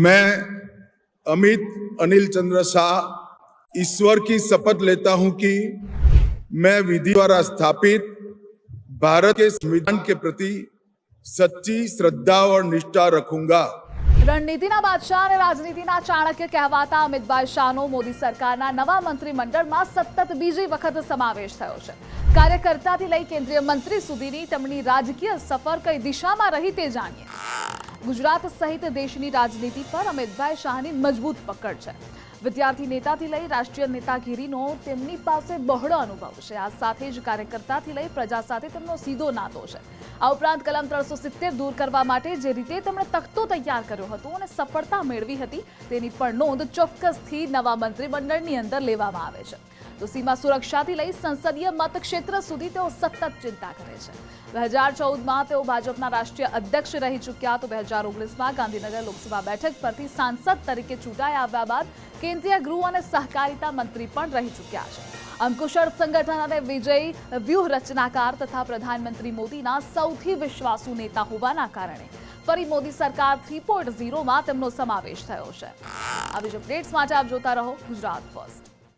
मैं अमित अनिल चंद्र शाह ईश्वर की शपथ लेता हूं कि मैं विधि द्वारा स्थापित भारत के संविधान के प्रति सच्ची श्रद्धा और निष्ठा रखूंगा રણનીતિના બાદશાહ અને રાજનીતિના ચાણક્ય કહેવાતા અમિતભાઈ શાહનો મોદી સરકારના નવા મંત્રીમંડળમાં સતત બીજી વખત સમાવેશ થયો છે કાર્યકર્તાથી લઈ કેન્દ્રીય મંત્રી સુધીની તેમની રાજકીય સફર કઈ દિશામાં રહી તે જાણીએ ગુજરાત સહિત દેશની રાજનીતિ પર અમિતભાઈ શાહની મજબૂત પકડ છે. વિદ્યાર્થી નેતાથી લઈ રાષ્ટ્રીય નેતાગીરીનો તેમની પાસે બહોળો અનુભવ છે. આ સાથે જ કાર્યકર્તાથી લઈ પ્રજા સાથે તેમનો સીધો નાતો છે. આ ઉપરાંત કલમ ત્રણસો સિત્તેર દૂર કરવા માટે જે રીતે તેમણે તખતો તૈયાર કર્યો હતો અને સફળતા મેળવી હતી, તેની પણ નોંધ ચોક્કસથી નવા મંત્રીમંડળની અંદર લેવામાં આવે છે. તો સીમા સુરક્ષાથી લઈ સંસદીય મતક્ષેત્ર સુધી તેઓ સતત ચિંતા કરે છે. બે હજાર ચૌદમાં તેઓ ભાજપના રાષ્ટ્રીય અધ્યક્ષ રહી ચૂક્યા તો બે હજાર ઓગણીસમાં ગાંધીનગર લોકસભા બેઠક પરથી સાંસદ તરીકે ચૂંટાઈ આવ્યા બાદ કેન્દ્રીય ગૃહ અને સહકારિતા મંત્રી પણ રહી ચૂક્યા છે. અંકુશળ સંગઠન અને વિજય વ્યૂહ રચનાકાર તથા પ્રધાનમંત્રી મોદીના સૌથી વિશ્વાસુ નેતા હોવાના કારણે ફરી મોદી સરકાર થ્રી પોઈન્ટ ઝીરોમાં તેમનો સમાવેશ થયો છે. આવી જ અપડેટ્સ માટે આપ જોતા રહો ગુજરાત ફર્સ્ટ.